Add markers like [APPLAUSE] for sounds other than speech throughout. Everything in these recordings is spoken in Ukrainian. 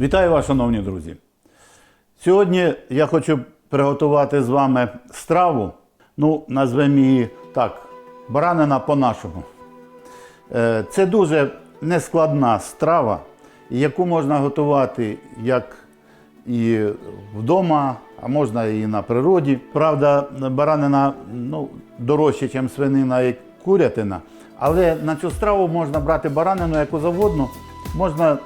Вітаю вас, шановні друзі. Сьогодні я хочу приготувати з вами страву. Ну, назвемо її так, баранина по-нашому. Е, Це дуже нескладна страва, яку можна готувати як і вдома, а можна і на природі. Правда, баранина ну, дорожча, ніж свинина і курятина. Але на цю страву можна брати баранину яку завгодно. Можна,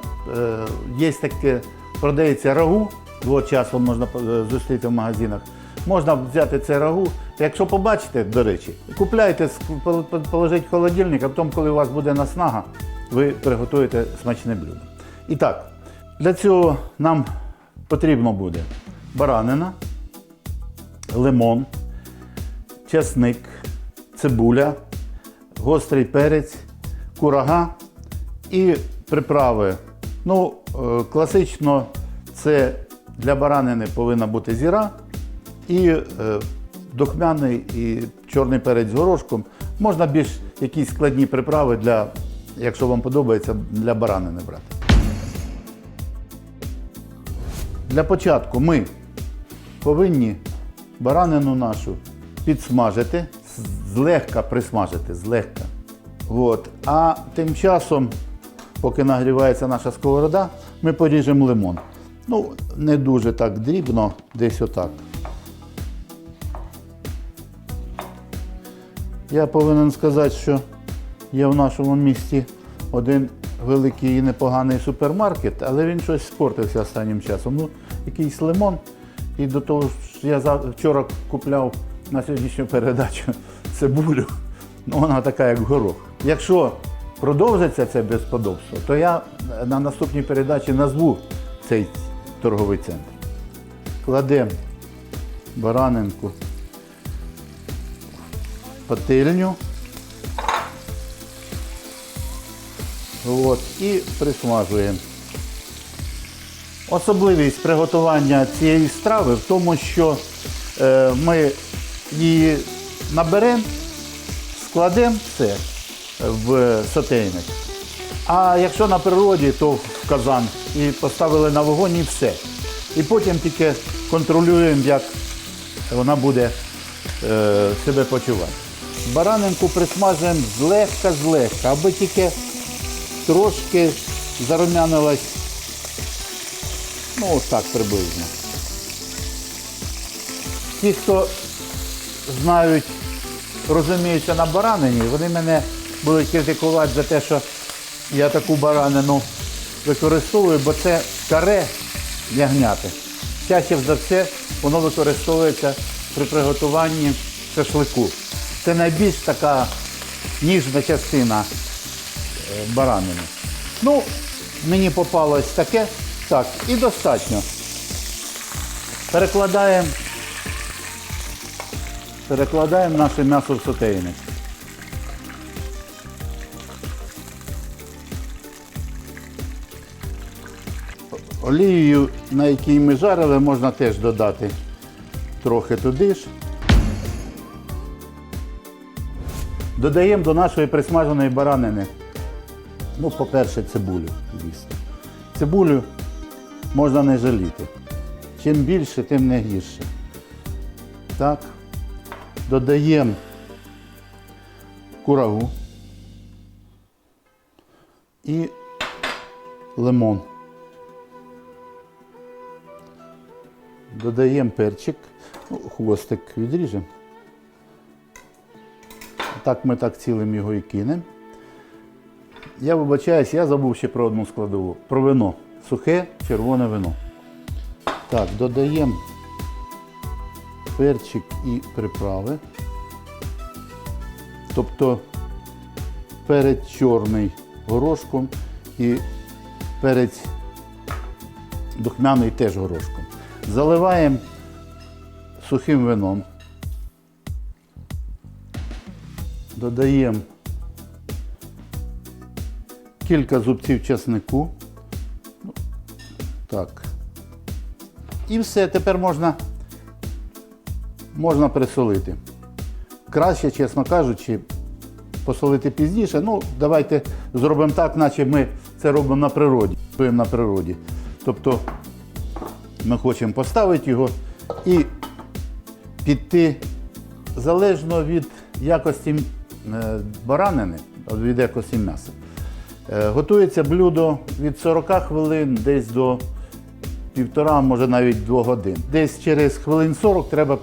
є таке, продається рагу, його часом можна е, зустріти в магазинах. Можна взяти це рагу. Якщо побачите, до речі, купляйте, положіть в холодильник, а потім, коли у вас буде наснага, ви приготуєте смачне блюдо. І так, для цього нам потрібно буде баранина, лимон, чесник, цибуля, гострий перець, курага і приправи. Ну, е, класично це для баранини повинна бути зіра і е, духмяний і чорний перець з горошком. Можна більш якісь складні приправи для, якщо вам подобається, для баранини брати. Для початку ми повинні баранину нашу підсмажити, злегка присмажити, злегка. От. А тим часом, поки нагрівається наша сковорода, ми поріжемо лимон. Ну, не дуже так дрібно, десь отак. Я повинен сказати, що є в нашому місті один великий і непоганий супермаркет, але він щось спортився останнім часом. Ну, якийсь лимон. І до того ж, я вчора купляв на сьогоднішню передачу [LAUGHS] цибулю. Ну, вона така, як горох. Якщо продовжиться це безподобство, то я на наступній передачі назву цей торговий центр. Кладемо баранинку в пательню. От, і присмажуємо. Особливість приготування цієї страви в тому, що е, ми її наберемо, складемо все в сотейник. А якщо на природі, то в казан і поставили на вогонь і все. І потім тільки контролюємо, як вона буде е, себе почувати. Баранинку присмажуємо злегка-злегка, аби тільки трошки зарумянилась, ну ось так приблизно. Ті, хто знають, розуміються на баранині, вони мене будуть критикувати за те, що я таку баранину використовую, бо це каре ягняти. Чаще за все воно використовується при приготуванні шашлику. Це найбільш така ніжна частина е, баранини. Ну, мені попалось таке. Так, і достатньо. Перекладаємо. Перекладаємо наше м'ясо в сотейник. Олією, на якій ми жарили, можна теж додати трохи туди ж. Додаємо до нашої присмаженої баранини, ну, по-перше, цибулю, звісно. Цибулю можна не жаліти. Чим більше, тим не гірше. Так. Додаємо курагу і лимон. Додаємо перчик, ну, хвостик відріжемо. Так ми так цілим його і кинемо. Я вибачаюсь, я забув ще про одну складову. Про вино. Сухе червоне вино. Так, додаємо перчик і приправи. Тобто перець чорний горошком і перець духмяний теж горошком. Заливаємо сухим вином. Додаємо кілька зубців чеснику. Ну, Так. І все, тепер можна, можна присолити. Краще, чесно кажучи, посолити пізніше. Ну, давайте зробимо так, наче ми це робимо на природі. На природі. Тобто ми хочемо поставити його і піти залежно від якості е, баранини, від якості м'яса. Е, Готується блюдо від 40 хвилин десь до півтора, може навіть двох годин. Десь через хвилин 40 треба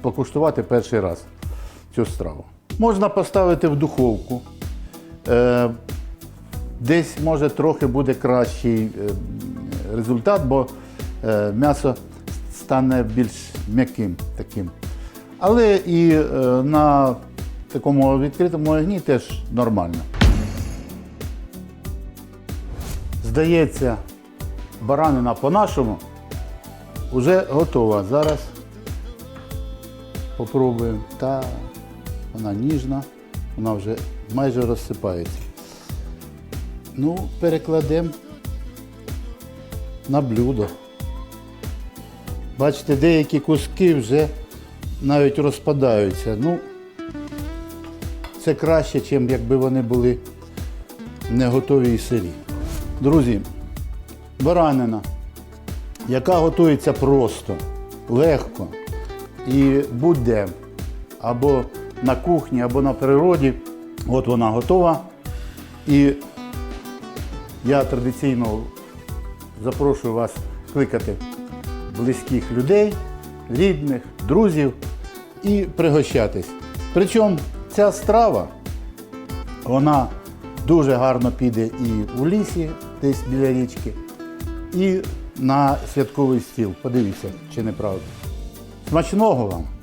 покуштувати перший раз цю страву. Можна поставити в духовку. Е, Десь може трохи буде кращий результат, бо м'ясо стане більш м'яким таким. Але і е, на такому відкритому огні теж нормально. Здається, баранина по-нашому вже готова. Зараз попробуємо. Та вона ніжна, вона вже майже розсипається. Ну, перекладемо на блюдо. Бачите, деякі куски вже навіть розпадаються. Ну, це краще, ніж якби вони були не готові і сирі. Друзі, баранина, яка готується просто, легко і будь-де, або на кухні, або на природі, от вона готова. І я традиційно запрошую вас кликати близьких людей, рідних, друзів і пригощатись. Причому ця страва, вона дуже гарно піде і у лісі, десь біля річки, і на святковий стіл. Подивіться, чи не правда. Смачного вам!